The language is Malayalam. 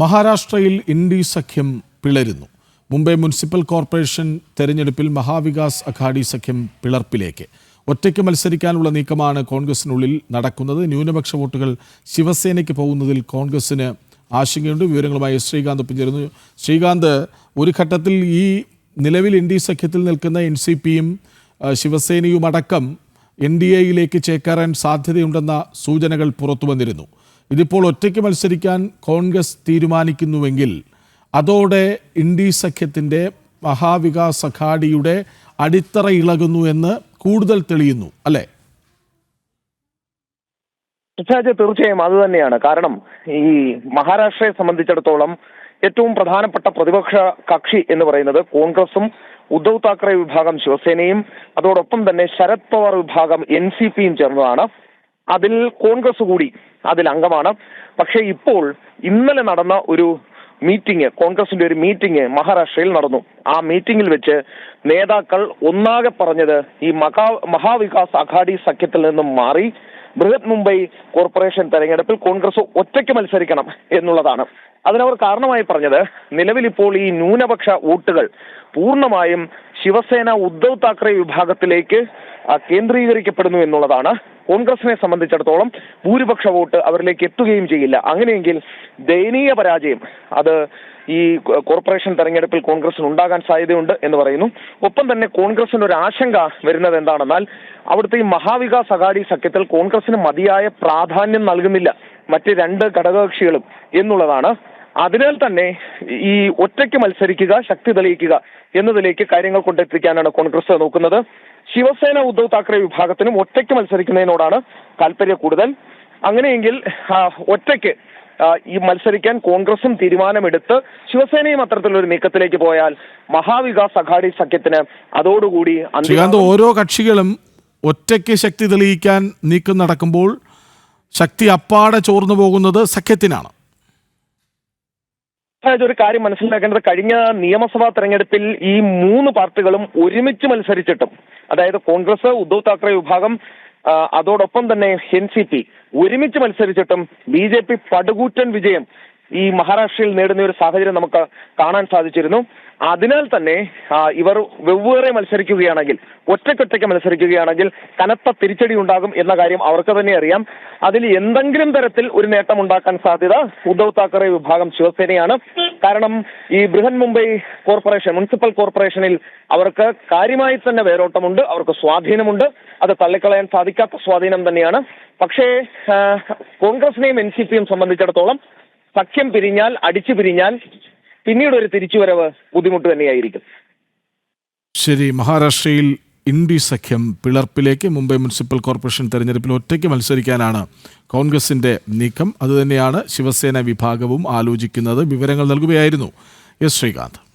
മഹാരാഷ്ട്രയിൽ ഇൻഡി സഖ്യം പിളരുന്നു. മുംബൈ മുനിസിപ്പൽ കോർപ്പറേഷൻ തെരഞ്ഞെടുപ്പിൽ മഹാവികാസ് അഘാഡി സഖ്യം പിളർപ്പിലേക്ക്. ഒറ്റയ്ക്ക് മത്സരിക്കാനുള്ള നീക്കമാണ് കോൺഗ്രസിനുള്ളിൽ നടക്കുന്നത്. ന്യൂനപക്ഷ വോട്ടുകൾ ശിവസേനയ്ക്ക് പോകുന്നതിൽ കോൺഗ്രസിന് ആശങ്കയുണ്ട്. വിവരങ്ങളുമായി ശ്രീകാന്ത് ഒപ്പം ശ്രീകാന്ത് ഒരു ഘട്ടത്തിൽ ഈ നിലവിൽ എൻ ഡി സഖ്യത്തിൽ നിൽക്കുന്ന എൻ സി പിയും ശിവസേനയും അടക്കം എൻ ഡി എയിലേക്ക് ചേക്കേറാൻ സാധ്യതയുണ്ടെന്ന സൂചനകൾ പുറത്തു വന്നിരുന്നു ഇതിപ്പോൾ ഒറ്റയ്ക്ക് മത്സരിക്കാൻ കോൺഗ്രസ് തീരുമാനിക്കുന്നുവെങ്കിൽ അതോടെ ഇൻഡി സഖ്യത്തിന്റെ മഹാവികാസ് അഘാഡിയുടെ അടിത്തറ ഇളകുന്നു എന്ന് കൂടുതൽ തെളിയുന്നു അല്ലേ? ഷാജ് തീർച്ചയായും അത് തന്നെയാണ്. കാരണം ഈ മഹാരാഷ്ട്രയെ സംബന്ധിച്ചിടത്തോളം ഏറ്റവും പ്രധാനപ്പെട്ട പ്രതിപക്ഷ കക്ഷി എന്ന് പറയുന്നത് കോൺഗ്രസും ഉദ്ധവ് താക്കറെ വിഭാഗം ശിവസേനയും അതോടൊപ്പം തന്നെ ശരത് പവാർ വിഭാഗം എൻ സി പിയും ചേർന്നതാണ്. അതിൽ കോൺഗ്രസ് കൂടി അതിൽ അംഗമാണ്. പക്ഷേ ഇപ്പോൾ ഇന്നലെ നടന്ന ഒരു മീറ്റിംഗ് കോൺഗ്രസിന്റെ ഒരു മീറ്റിംഗ് മഹാരാഷ്ട്രയിൽ നടന്നു. ആ മീറ്റിംഗിൽ വെച്ച് നേതാക്കൾ ഒന്നാകെ പറഞ്ഞത് ഈ മഹാ മഹാവികാസ് അഘാഡി സഖ്യത്തിൽ നിന്നും മാറി ബൃഹത് മുംബൈ കോർപ്പറേഷൻ തെരഞ്ഞെടുപ്പിൽ കോൺഗ്രസ് ഒറ്റയ്ക്ക് മത്സരിക്കണം എന്നുള്ളതാണ്. അതിനവർ കാരണമായി പറഞ്ഞത് നിലവിൽ ഇപ്പോൾ ഈ ന്യൂനപക്ഷ വോട്ടുകൾ പൂർണമായും ശിവസേന ഉദ്ധവ് താക്കറെ വിഭാഗത്തിലേക്ക് കേന്ദ്രീകരിക്കപ്പെടുന്നു എന്നുള്ളതാണ് കോൺഗ്രസിനെ സംബന്ധിച്ചിടത്തോളം ഭൂരിപക്ഷ വോട്ട് അവരിലേക്ക് എത്തുകയും ചെയ്യില്ല. അങ്ങനെയെങ്കിൽ ദയനീയ പരാജയം അത് ഈ കോർപ്പറേഷൻ തെരഞ്ഞെടുപ്പിൽ കോൺഗ്രസിന് ഉണ്ടാകാൻ സാധ്യതയുണ്ട് എന്ന് പറയുന്നു. ഒപ്പം തന്നെ കോൺഗ്രസിന് ഒരു ആശങ്ക വരുന്നത് എന്താണെന്നാൽ അവിടുത്തെ ഈ മഹാവികാസ് അഗാഡി സഖ്യത്തിൽ കോൺഗ്രസിന് മതിയായ പ്രാധാന്യം നൽകുന്നില്ല. മറ്റ് രണ്ട് ഘടകകക്ഷികളും എന്നുള്ളതാണ് അതിനാൽ തന്നെ ഈ ഒറ്റയ്ക്ക് മത്സരിക്കുക ശക്തി തെളിയിക്കുക എന്നതിലേക്ക് കാര്യങ്ങൾ കൊണ്ടെത്തിക്കാനാണ് കോൺഗ്രസ് നോക്കുന്നത്. ശിവസേന ഉദ്ധവ് താക്കറെ വിഭാഗത്തിനും ഒറ്റയ്ക്ക് മത്സരിക്കുന്നതിനോടാണ് താല്പര്യം കൂടുതൽ. അങ്ങനെയെങ്കിൽ ഒറ്റയ്ക്ക് ഈ മത്സരിക്കാൻ കോൺഗ്രസും തീരുമാനമെടുത്ത് ശിവസേനയും അത്തരത്തിലൊരു നീക്കത്തിലേക്ക് പോയാൽ മഹാവികാസ് അഘാടി സഖ്യത്തിന് അതോടുകൂടി ഓരോ കക്ഷികളും ഒറ്റയ്ക്ക് ശക്തി തെളിയിക്കാൻ നീക്കം നടക്കുമ്പോൾ ശക്തി അപ്പാടെ ചോർന്നു പോകുന്നത് സഖ്യത്തിനാണ്. അതായത് ഒരു കാര്യം മനസ്സിലാക്കേണ്ടത് കഴിഞ്ഞ നിയമസഭാ തെരഞ്ഞെടുപ്പിൽ ഈ മൂന്ന് പാർട്ടികളും ഒരുമിച്ച് മത്സരിച്ചിട്ടും അതായത് കോൺഗ്രസ് ഉദ്ധവ് താക്കറെ വിഭാഗം അതോടൊപ്പം തന്നെ എൻ സി പി ഒരുമിച്ച് മത്സരിച്ചിട്ടും ബി ജെ പി പടുകൂറ്റൻ വിജയം ഈ മഹാരാഷ്ട്രയിൽ നേടുന്ന ഒരു സാഹചര്യം നമുക്ക് കാണാൻ സാധിച്ചിരുന്നു. അതിനാൽ തന്നെ ഇവർ വെവ്വേറെ മത്സരിക്കുകയാണെങ്കിൽ ഒറ്റയ്ക്കൊറ്റയ്ക്ക് മത്സരിക്കുകയാണെങ്കിൽ കനത്ത തിരിച്ചടി ഉണ്ടാകും എന്ന കാര്യം അവർക്ക് തന്നെ അറിയാം. അതിൽ എന്തെങ്കിലും തരത്തിൽ ഒരു നേട്ടം ഉണ്ടാക്കാൻ സാധ്യത ഉദ്ധവ് താക്കറെ വിഭാഗം ശിവസേനയാണ്. കാരണം ഈ ബൃഹൻ മുംബൈ കോർപ്പറേഷൻ മുനിസിപ്പൽ കോർപ്പറേഷനിൽ അവർക്ക് കാര്യമായി തന്നെ വേരോട്ടമുണ്ട് അവർക്ക് സ്വാധീനമുണ്ട്. അത് തള്ളിക്കളയാൻ സാധിക്കാത്ത സ്വാധീനം തന്നെയാണ്. പക്ഷേ കോൺഗ്രസിനെയും എൻ സി പിയും സംബന്ധിച്ചിടത്തോളം സഖ്യം പിരിഞ്ഞാൽ അടിച്ചു പിരിഞ്ഞാൽ പിന്നീട് ഒരു തിരിച്ചുവരവ് ബുദ്ധിമുട്ട് തന്നെയായിരിക്കും. ശരി മഹാരാഷ്ട്രയിൽ ഇന്ത്യ സഖ്യം പിളർപ്പിലേക്ക് മുംബൈ മുനിസിപ്പൽ കോർപ്പറേഷൻ തെരഞ്ഞെടുപ്പിൽ ഒറ്റയ്ക്ക് മത്സരിക്കാനാണ് കോൺഗ്രസിന്റെ നീക്കം. അതുതന്നെയാണ് ശിവസേന വിഭാഗവും ആലോചിക്കുന്നത്. വിവരങ്ങൾ നൽകുകയായിരുന്നു എസ് ശ്രീകാന്ത്.